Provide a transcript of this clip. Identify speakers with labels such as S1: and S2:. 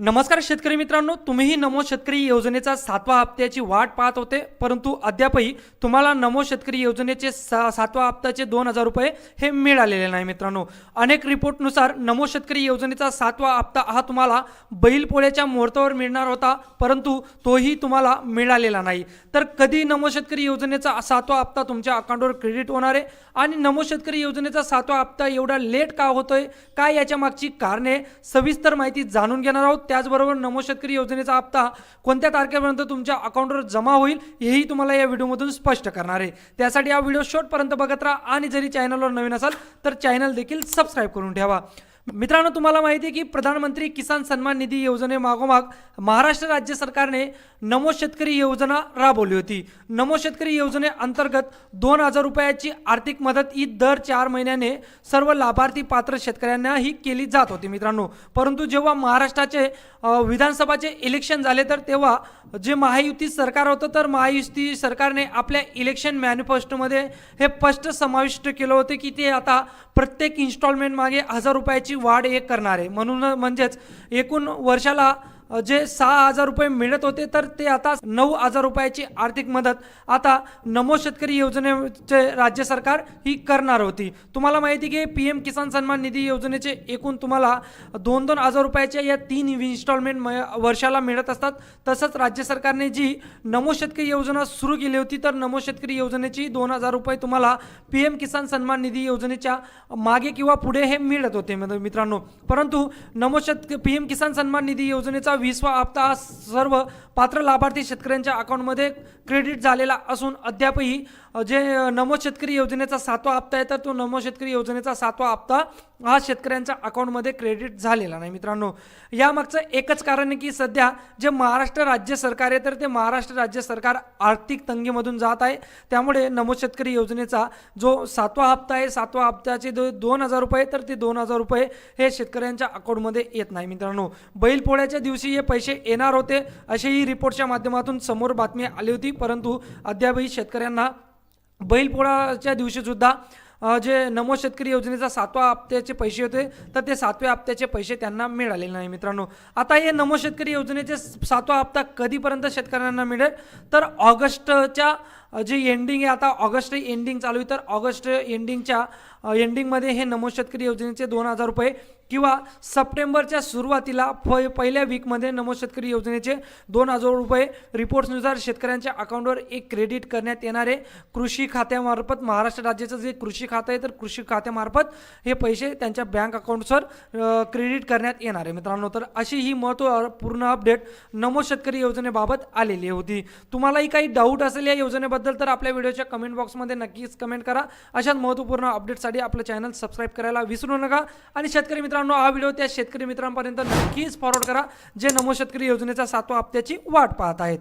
S1: नमस्कार शेतकरी मित्रांनो तुम्हीही नमो शेतकरी योजनेचा सातवा हप्त्याची वाट पाहत होते परंतु अद्यापही तुम्हाला नमो शेतकरी योजनेचे सा सातवा हप्त्याचे दोन हजार रुपये हे मिळालेले नाही मित्रांनो. अनेक रिपोर्टनुसार नमो शेतकरी योजनेचा सातवा हप्ता हा तुम्हाला बैलपोळ्याच्या मुहूर्तावर मिळणार होता परंतु तोही तुम्हाला मिळालेला नाही. तर कधी नमो शेतकरी योजनेचा सातवा हप्ता तुमच्या अकाउंटवर क्रेडिट होणार आहे आणि नमो शेतकरी योजनेचा सातवा हप्ता एवढा लेट का होतोय काय याच्या मागची कारणे सविस्तर माहिती जाणून घेणार आहोत. त्याचबरोबर नमो शेतकरी योजनेचा हप्ता कोणत्या तारखेपर्यंत तुमच्या अकाउंटवर जमा होईल हेही तुम्हाला या व्हिडिओमधून स्पष्ट करणार आहे. त्यासाठी हा व्हिडिओ शेवटपर्यंत बघत राहा आणि जरी चॅनलवर नवीन असाल तर चॅनल देखील सबस्क्राईब करून ठेवा. मित्रांनो तुम्हाला माहिती आहे की प्रधानमंत्री किसान सन्मान निधी योजनेमागोमाग महाराष्ट्र राज्य सरकारने नमो शेतकरी योजना राबवली होती. नमो शेतकरी योजनेअंतर्गत दोन हजार रुपयाची आर्थिक मदत ही दर चार महिन्याने सर्व लाभार्थी पात्र शेतकऱ्यांना ही केली जात होती मित्रांनो. परंतु जेव्हा महाराष्ट्राचे विधानसभाचे इलेक्शन झाले तर तेव्हा जे महायुती सरकार होतं तर महायुती सरकारने आपल्या इलेक्शन मॅनिफेस्टोमध्ये हे स्पष्ट समाविष्ट केलं होतं की ते आता प्रत्येक इन्स्टॉलमेंट मागे हजार रुपयाची वाढ एक करणार. आहे म्हणून म्हणजेच एकूण वर्षाला जे सहा हजार रुपये मिळत होते तर ते आता नऊ हजार रुपयाची आर्थिक मदत आता नमो शेतकरी योजनेचे राज्य सरकार ही करणार होती. तुम्हाला माहिती की पी एम किसान सन्मान निधी योजनेचे एकूण तुम्हाला दोन दोन हजार रुपयाच्या या तीन इन्स्टॉलमेंट वर्षाला मिळत असतात. तसंच राज्य सरकारने जी नमो शेतकरी योजना सुरू केली होती तर नमो शेतकरी योजनेची दोन हजार रुपये तुम्हाला पी एम किसान सन्मान निधी योजनेच्या मागे किंवा पुढे हे मिळत होते मित्रांनो. परंतु नमो शेत पी एम किसान सन्मान निधी योजनेचा वीसवा हप्ता हा सर्व पात्र लाभार्थी शेतकऱ्यांच्या अकाउंटमध्ये क्रेडिट झालेला असून अद्यापही जे नमो शेतकरी योजनेचा सातवा हप्ता आहे तर तो नमो शेतकरी योजनेचा सातवा हप्ता हा शेतकऱ्यांच्या अकाउंटमध्ये क्रेडिट झालेला नाही मित्रांनो. यामागचं एकच कारण आहे की सध्या जे महाराष्ट्र राज्य सरकार आहे तर ते महाराष्ट्र राज्य सरकार आर्थिक तंगीमधून जात आहे. त्यामुळे नमो शेतकरी योजनेचा जो सातवा हप्ता आहे सातवा हप्त्याचे दो दोन हजार रुपये तर ते दोन हजार रुपये हे शेतकऱ्यांच्या अकाउंटमध्ये येत नाही मित्रांनो. बैलपोळ्याच्या दिवशी हे पैसे येणार होते असेही रिपोर्टच्या माध्यमातून समोर बातमी आली होती परंतु अद्यापही शेतकऱ्यांना बैलपोळाच्या दिवशीसुद्धा जे नमो शेतकरी योजनेचा सातवा हप्त्याचे पैसे होते तर ते सातव्या हप्त्याचे पैसे त्यांना मिळालेले नाही मित्रांनो. आता हे नमो शेतकरी योजनेचे सातवा हप्ता कधीपर्यंत शेतकऱ्यांना मिळेल? तर ऑगस्टच्या जे एंडिंग आहे आता ऑगस्ट एंडिंग चालू आहे तर ऑगस्ट एंडिंगच्या एंडिंगमध्ये हे नमो शेतकरी योजनेचे दोन हजार रुपये किंवा सप्टेंबरच्या सुरुवातीला प पहिल्या वीकमध्ये नमो शेतकरी योजनेचे दोन हजार रुपये रिपोर्ट्सनुसार शेतकऱ्यांच्या अकाउंटवर एक क्रेडिट करण्यात येणारे कृषी खात्यामार्फत महाराष्ट्र राज्याचं जे कृषी खातं आहे तर कृषी खात्यामार्फत हे पैसे त्यांच्या बँक अकाउंट्सवर क्रेडिट करण्यात येणार. आहे मित्रांनो तर अशी ही महत्त्वपूर्ण अपडेट नमो शेतकरी योजनेबाबत आलेली होती. तुम्हालाही काही डाऊट असेल या योजनेबद्दल तर आपल्या व्हिडिओच्या कमेंट बॉक्समध्ये नक्कीच कमेंट करा. अशाच महत्त्वपूर्ण अपडेटसाठी आपलं चॅनल सबस्क्राईब करायला विसरू नका. आणि शेतकरी मित्रांनो हा व्हिडिओ त्या शेतकरी मित्रांपर्यंत नक्कीच फॉरवर्ड करा. जे नमो शेतकरी योजनेचा सातवा हप्त्याची वाट पाहत आहेत.